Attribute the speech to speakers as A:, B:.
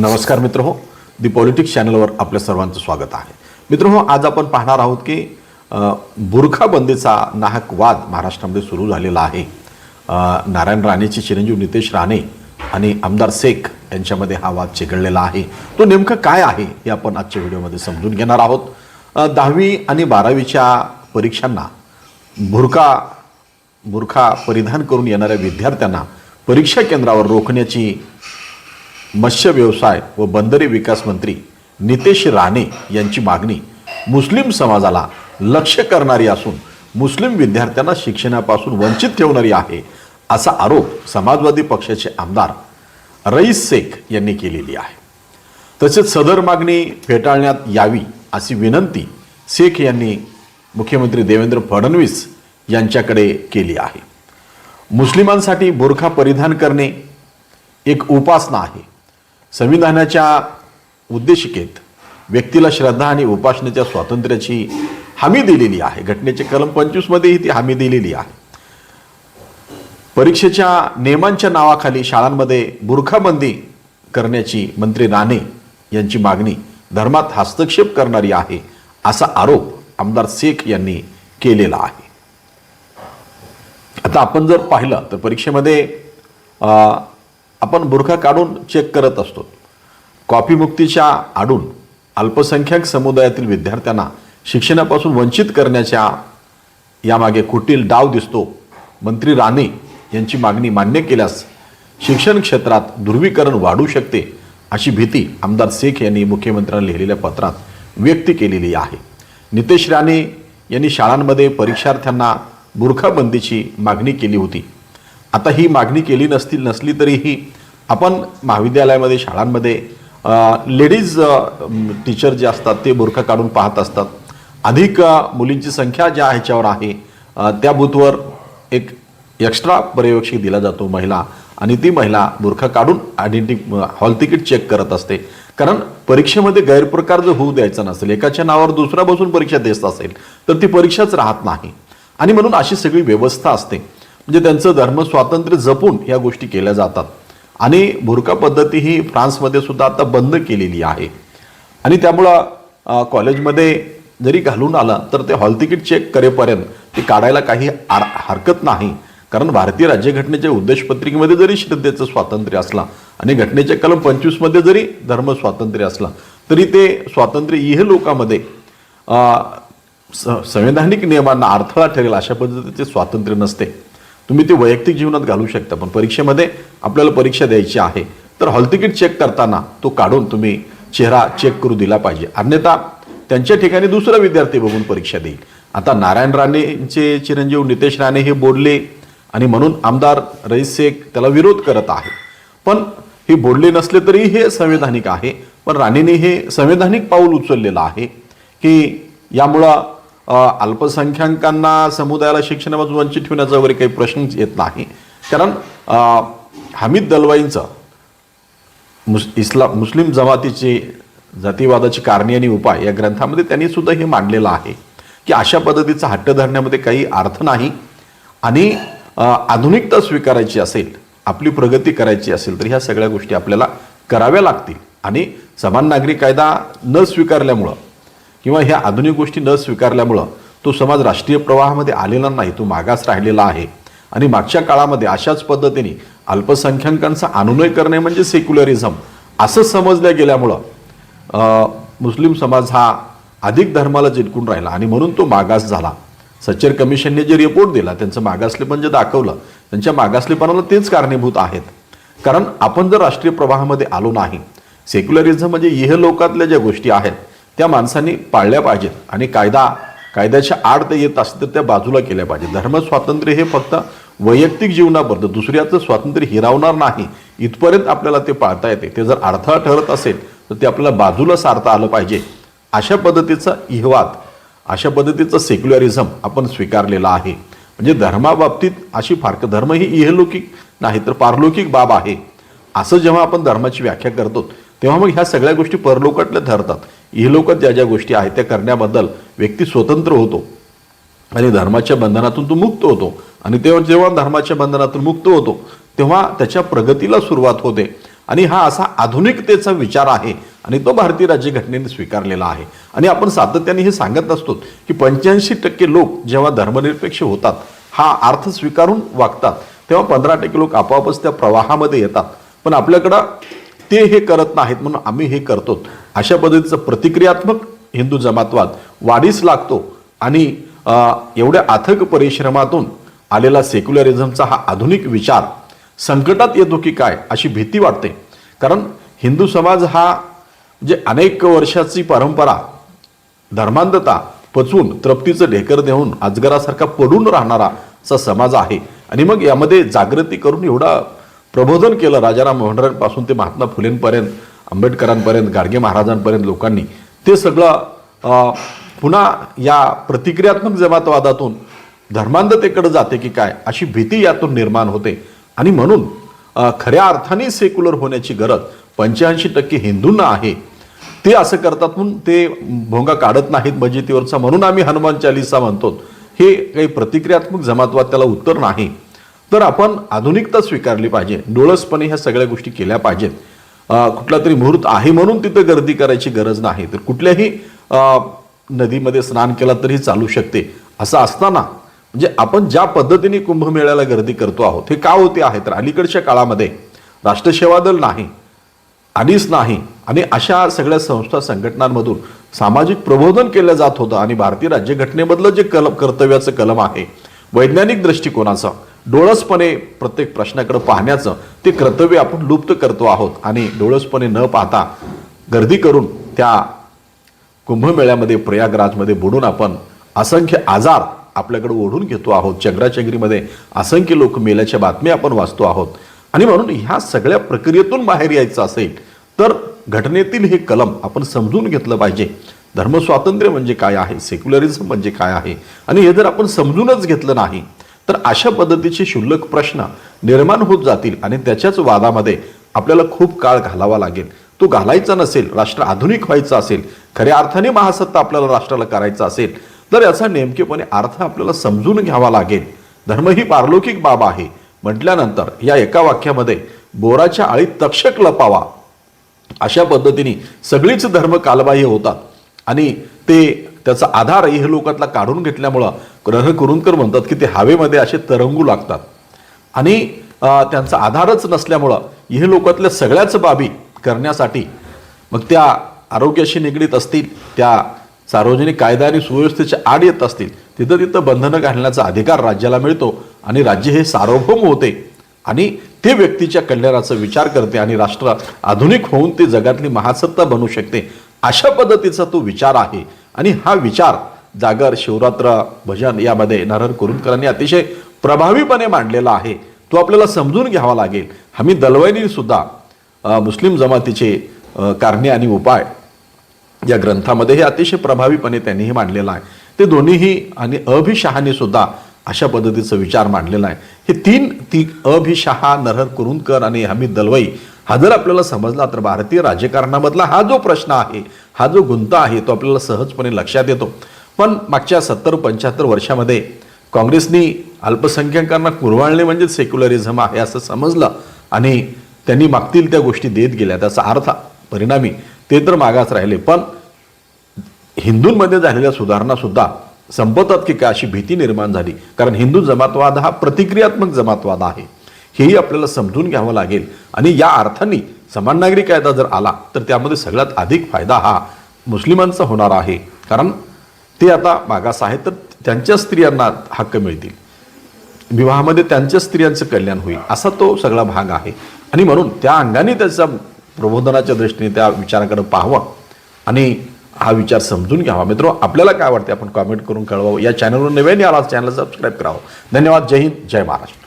A: नमस्कार मित्र हो दी पॉलिटिक्स चॅनलवर आपल्या सर्वांचं स्वागत आहे. मित्र हो आज आपण पाहणार आहोत की बुरखाबंदीचा नाहक वाद महाराष्ट्रामध्ये सुरू झालेला आहे. नारायण राणेचे चिरंजीव नितेश राणे आणि आमदार शेख यांच्यामध्ये हा वाद चिघळलेला आहे. तो नेमकं काय आहे हे आपण आजच्या व्हिडिओमध्ये समजून घेणार आहोत. दहावी आणि बारावीच्या परीक्षांना बुरखा बुरखा परिधान करून येणाऱ्या विद्यार्थ्यांना परीक्षा केंद्रावर रोखण्याची मत्स्य व्यवसाय व बंदरे विकास मंत्री नितेश राणे यांची मागणी मुस्लिम समाजाला लक्ष्य करणारी असून मुस्लिम विद्यार्थ्यांना शिक्षणापासून वंचित ठेवणारी आहे असा आरोप समाजवादी पक्षाचे आमदार रईस शेख यांनी केलेली आहे. तसेच सदर मागणी फेटाळण्यात यावी अशी विनंती शेख यांनी मुख्यमंत्री देवेंद्र फडणवीस यांच्याकडे केली आहे. मुस्लिमांसाठी बुरखा परिधान करणे एक उपासना आहे. संविधानाच्या उद्देशिकेत व्यक्तीला श्रद्धा आणि उपासनेच्या स्वातंत्र्याची हमी दिलेली आहे. घटनेचे कलम पंचवीसमध्येही ती हमी दिलेली आहे. परीक्षेच्या नियमांच्या नावाखाली शाळांमध्ये बुरखाबंदी करण्याची मंत्री राणे यांची मागणी धर्मात हस्तक्षेप करणारी आहे असा आरोप आमदार शेख यांनी केलेला आहे. आता आपण जर पाहिलं तर परीक्षेमध्ये आपण बुरखा काढून चेक करत असतो. कॉपीमुक्तीच्या आडून अल्पसंख्याक समुदायातील विद्यार्थ्यांना शिक्षणापासून वंचित करण्याच्या यामागे कुटील डाव दिसतो. मंत्री राणे यांची मागणी मान्य केल्यास शिक्षण क्षेत्रात ध्रुवीकरण वाढू शकते अशी भीती आमदार शेख यांनी मुख्यमंत्र्यांना लिहिलेल्या पत्रात व्यक्त केलेली आहे. नितेश राणे यांनी शाळांमध्ये परीक्षार्थ्यांना बुरखाबंदीची मागणी केली होती. आता ही मागणी केली नसतील नसली तरीही आपण महाविद्यालयामध्ये शाळांमध्ये लेडीज टीचर जे असतात ते बुरखा काढून पाहत असतात. अधिक मुलींची संख्या ज्या ह्याच्यावर आहे त्या बूथवर एक एक्स्ट्रा पर्यवेक्षक दिला जातो महिला आणि ती महिला बुरखा काढून आयडेंटी हॉल तिकीट चेक करत असते. कारण परीक्षेमध्ये गैरप्रकार जर होऊ द्यायचा नसेल एकाच्या नावावर दुसरा बसून परीक्षा देत असेल तर ती परीक्षाच राहत नाही. आणि म्हणून अशी सगळी व्यवस्था असते. म्हणजे त्यांचं धर्म स्वातंत्र्य जपून या गोष्टी केल्या जातात. आणि भुरका पद्धती ही फ्रान्समध्ये सुद्धा आता बंद केलेली आहे. आणि त्यामुळं कॉलेजमध्ये जरी घालून आला तर ते हॉल तिकीट चेक करेपर्यंत ते काढायला काही आर हरकत नाही. कारण भारतीय राज्यघटनेच्या उद्देशपत्रिकेमध्ये जरी श्रद्धेचं स्वातंत्र्य असला आणि घटनेच्या कलम पंचवीसमध्ये जरी धर्म स्वातंत्र्य असला तरी ते स्वातंत्र्य इह लोकामध्ये स- संवैधानिक नियमांना अडथळा ठरेल अशा पद्धतीचे स्वातंत्र्य नसते. तुम्ही ते वैयक्तिक जीवनात घालू शकता पण परीक्षेमध्ये आपल्याला परीक्षा द्यायची आहे. तर हॉल तिकीट चेक करताना तो काढून तुम्ही चेहरा चेक करू दिला पाहिजे. अन्यथा त्यांच्या ठिकाणी दुसरा विद्यार्थी बघून परीक्षा देईल. आता नारायण राणेंचे चिरंजीव नितेश राणे हे बोलले आणि म्हणून आमदार रईस शेख त्याला विरोध करत आहे. पण हे बोलले नसले तरी हे संवैधानिक आहे. पण राणेने हे संवैधानिक पाऊल उचललेलं आहे की यामुळं अल्पसंख्याकांना समुदायाला शिक्षणापासून वंचित ठेवण्याचा वगैरे काही प्रश्न येत नाही. कारण हमीद दलवाईंचं मुस इस्लाम मुस्लिम जमातीची जातीवादाची कारणे आणि उपाय या ग्रंथामध्ये त्यांनी सुद्धा हे मांडलेलं आहे. की अशा पद्धतीचा हट्ट धरण्यामध्ये काही अर्थ नाही आणि आधुनिकता स्वीकारायची असेल आपली प्रगती करायची असेल तर ह्या सगळ्या गोष्टी आपल्याला कराव्या लागतील. आणि समान नागरी कायदा न स्वीकारल्यामुळं किंवा ह्या आधुनिक गोष्टी न स्वीकारल्यामुळं तो समाज राष्ट्रीय प्रवाहामध्ये आलेला नाही तो मागास राहिलेला आहे. आणि मागच्या काळामध्ये अशाच पद्धतीने अल्पसंख्याकांचा अनुनय करणे म्हणजे सेक्युलरिझम असं समजल्या गेल्यामुळं मुस्लिम समाज हा अधिक धर्माला जिंकून राहिला आणि म्हणून तो मागास झाला. सच्चर कमिशनने जे रिपोर्ट दिला त्यांचं मागासलेपण जे दाखवलं त्यांच्या मागासलेपणाला तेच कारणीभूत आहेत. कारण आपण जर राष्ट्रीय प्रवाहामध्ये आलो नाही सेक्युलरिझम म्हणजे इह लोकातल्या ज्या गोष्टी आहेत त्या माणसांनी पाळल्या पाहिजेत आणि कायदा कायद्याच्या आड ते येत असतील तर त्या बाजूला केल्या पाहिजे. धर्म स्वातंत्र्य हे फक्त वैयक्तिक जीवनाबद्दल दुसऱ्याचं स्वातंत्र्य हिरावणार नाही इथपर्यंत आपल्याला ते पाळता येते. ते जर अडथळा ठरत असेल तर ते आपल्याला बाजूला सारता आलं पाहिजे. अशा पद्धतीचा इहवाद अशा पद्धतीचं सेक्युलरिझम आपण स्वीकारलेला आहे. म्हणजे धर्माबाबतीत अशी फारक धर्म ही इहलौकिक नाही तर पारलौकिक बाब आहे. असं जेव्हा आपण धर्माची व्याख्या करतो तेव्हा मग ह्या सगळ्या गोष्टी परलोकातल्या ठरतात. इहलोकात ज्या ज्या गोष्टी आहेत त्या करण्याबद्दल व्यक्ती स्वतंत्र होतो. आणि धर्माच्या बंधनातून तो मुक्त होतो. आणि तेव्हा जेव्हा धर्माच्या बंधनातून मुक्त होतो तेव्हा त्याच्या प्रगतीला सुरुवात होते. आणि हा असा आधुनिकतेचा विचार आहे. आणि तो भारतीय राज्यघटनेने स्वीकारलेला आहे. आणि आपण सातत्याने हे सांगत असतो की पंच्याऐंशी टक्के लोक जेव्हा धर्मनिरपेक्ष होतात हा अर्थ स्वीकारून वागतात. तेव्हा पंधरा टक्के लोक आपोआपच त्या प्रवाहामध्ये येतात. पण आपल्याकडं ते हे करत नाहीत म्हणून आम्ही हे करतो. अशा पद्धतीचं प्रतिक्रियात्मक हिंदू जमातवाद वाढीस लागतो आणि एवढ्या अथक परिश्रमातून आलेला सेक्युलरिझमचा हा आधुनिक विचार संकटात येतो की काय अशी भीती वाटते. कारण हिंदू समाज हा म्हणजे अनेक वर्षाची परंपरा धर्मांधता पचवून तृप्तीचं ढेकर देऊन अजगरासारखा पडून राहणारा असा समाज आहे. आणि मग यामध्ये जागृती करून एवढा प्रबोधन केलं राजाराम मोहनरांपासून ते महात्मा फुलेंपर्यंत आंबेडकरांपर्यंत गाडगे महाराजांपर्यंत लोकांनी. ते सगळं पुन्हा या प्रतिक्रियात्मक जमातवादातून धर्मांधतेकडे जाते की काय अशी भीती यातून निर्माण होते. आणि म्हणून खऱ्या अर्थाने सेक्युलर होण्याची गरज पंच्याऐंशी टक्के हिंदूंना आहे. ते असं करतात म्हणून ते भोंगा काढत नाहीत मजितीवरचा म्हणून आम्ही हनुमान चालिसा म्हणतो. हे काही प्रतिक्रियात्मक जमातवाद त्याला उत्तर नाही. तर आपण आधुनिकता स्वीकारली पाहिजे. डोळसपणे ह्या सगळ्या गोष्टी केल्या पाहिजेत. कुठला तरी मुहूर्त आहे म्हणून तिथं गर्दी करायची गरज नाही. तर कुठल्याही नदीमध्ये स्नान केला तरी चालू शकते. असं असताना म्हणजे आपण ज्या पद्धतीने कुंभमेळ्याला गर्दी करतो आहोत हे का होते आहे? तर अलीकडच्या काळामध्ये राष्ट्रसेवा दल नाही आधीच नाही आणि अशा सगळ्या संस्था संघटनांमधून सामाजिक प्रबोधन केलं जात होतं आणि भारतीय राज्यघटनेमधलं जे कलम कर्तव्याचं कलम आहे वैज्ञानिक दृष्टिकोनाचं डोळसपणे प्रत्येक प्रश्नाकडे पाहण्याचं ते कर्तव्य आपण लुप्त करतो आहोत. आणि डोळसपणे न पाहता गर्दी करून त्या कुंभमेळ्यामध्ये प्रयागराजमध्ये बुडून आपण असंख्य आजार आपल्याकडे ओढून घेतो आहोत. चंद्राचंद्रीमध्ये असंख्य लोक मेल्याच्या बातम्या आपण वाचतो आहोत. आणि म्हणून ह्या सगळ्या प्रक्रियेतून बाहेर यायचं असेल तर घटनेतील हे कलम आपण समजून घेतलं पाहिजे. धर्मस्वातंत्र्य म्हणजे काय आहे? सेक्युलरिझम म्हणजे काय आहे? आणि हे जर आपण समजूनच घेतलं नाही तर अशा पद्धतीचे क्षुल्लक प्रश्न निर्माण होत जातील आणि त्याच्याच वादामध्ये आपल्याला खूप काळ घालावा लागेल. तो घालायचा नसेल राष्ट्र आधुनिक व्हायचं असेल खऱ्या अर्थाने महासत्ता आपल्याला राष्ट्राला करायचा असेल तर याचा नेमकेपणे अर्थ आपल्याला समजून घ्यावा लागेल. धर्म ही पारलौकिक बाब आहे. म्हटल्यानंतर या एका वाक्यामध्ये बोराच्या आळीत तक्षक लपावा. अशा पद्धतीने सगळीच धर्म कालबाह्य होतात आणि ते त्याचा आधार हे लोकातला काढून घेतल्यामुळं ग्रह कुरुंदकर म्हणतात की ते हवेमध्ये असे तरंगू लागतात. आणि त्यांचा आधारच नसल्यामुळं हे लोकातल्या सगळ्याच बाबी करण्यासाठी मग त्या आरोग्याशी निगडीत असतील त्या सार्वजनिक कायदा आणि सुव्यवस्थेच्या आड येत असतील तिथं तिथं बंधनं घालण्याचा अधिकार राज्याला मिळतो आणि राज्य हे सार्वभौम होते आणि ते व्यक्तीच्या कल्याणाचा विचार करते आणि राष्ट्र आधुनिक होऊन ते जगातली महासत्ता बनू शकते अशा पद्धतीचा तो विचार आहे. आणि हा विचार जागर शिवरात्र भजन यामध्ये नरहर कुरुंदकरांनी अतिशय प्रभावीपणे मांडलेला आहे. तो आपल्याला समजून घ्यावा लागेल. हमी दलवाईनी सुद्धा मुस्लिम जमातीचे कारणे आणि उपाय या ग्रंथामध्ये हे अतिशय प्रभावीपणे त्यांनीही मांडलेलं आहे. ते दोन्हीही आणि अभिशहाने सुद्धा अशा पद्धतीचा विचार मांडलेला आहे. हे तीन ती अभिशहा नरहर कुरुंदकर आणि हमीद दलवाई हा जर आपल्याला समजला तर भारतीय राजकारणामधला हा जो प्रश्न आहे हा जो गुंता आहे तो आपल्याला सहजपणे लक्षात येतो. पण मागच्या सत्तर पंच्याहत्तर वर्षामध्ये काँग्रेसनी अल्पसंख्याकांना कुरवाळणे म्हणजे सेक्युलरिझम आहे असं समजलं आणि त्यांनी मागतील त्या गोष्टी देत गेल्या. त्याचा अर्थ परिणामी ते तर मागास राहिले पण हिंदूंमध्ये झालेल्या सुधारणासुद्धा संपतात की काय अशी भीती निर्माण झाली. कारण हिंदू जमातवाद हा प्रतिक्रियात्मक जमातवाद आहे. हेही आपल्याला समजून घ्यावं लागेल. आणि या अर्थाने समान नागरिक कायदा जर आला तर त्यामध्ये सगळ्यात अधिक फायदा हा मुस्लिमांचा होणार आहे. कारण ते आता मागास आहेत तर त्यांच्या स्त्रियांना हक्क मिळतील. विवाहामध्ये त्यांच्या स्त्रियांचं कल्याण होईल असा तो सगळा भाग आहे. आणि म्हणून त्या अंगाने त्याचा प्रबोधनाच्या दृष्टीने त्या विचाराकडे पाहावं. आणि हा विचार समजून घ्यावा. मित्र आपल्याला काय वाटते आपण कॉमेंट करून कळवावं. या चॅनलवर नव्याने आला चॅनल सबस्क्राईब करावं. धन्यवाद. जय हिंद. जय महाराष्ट्र.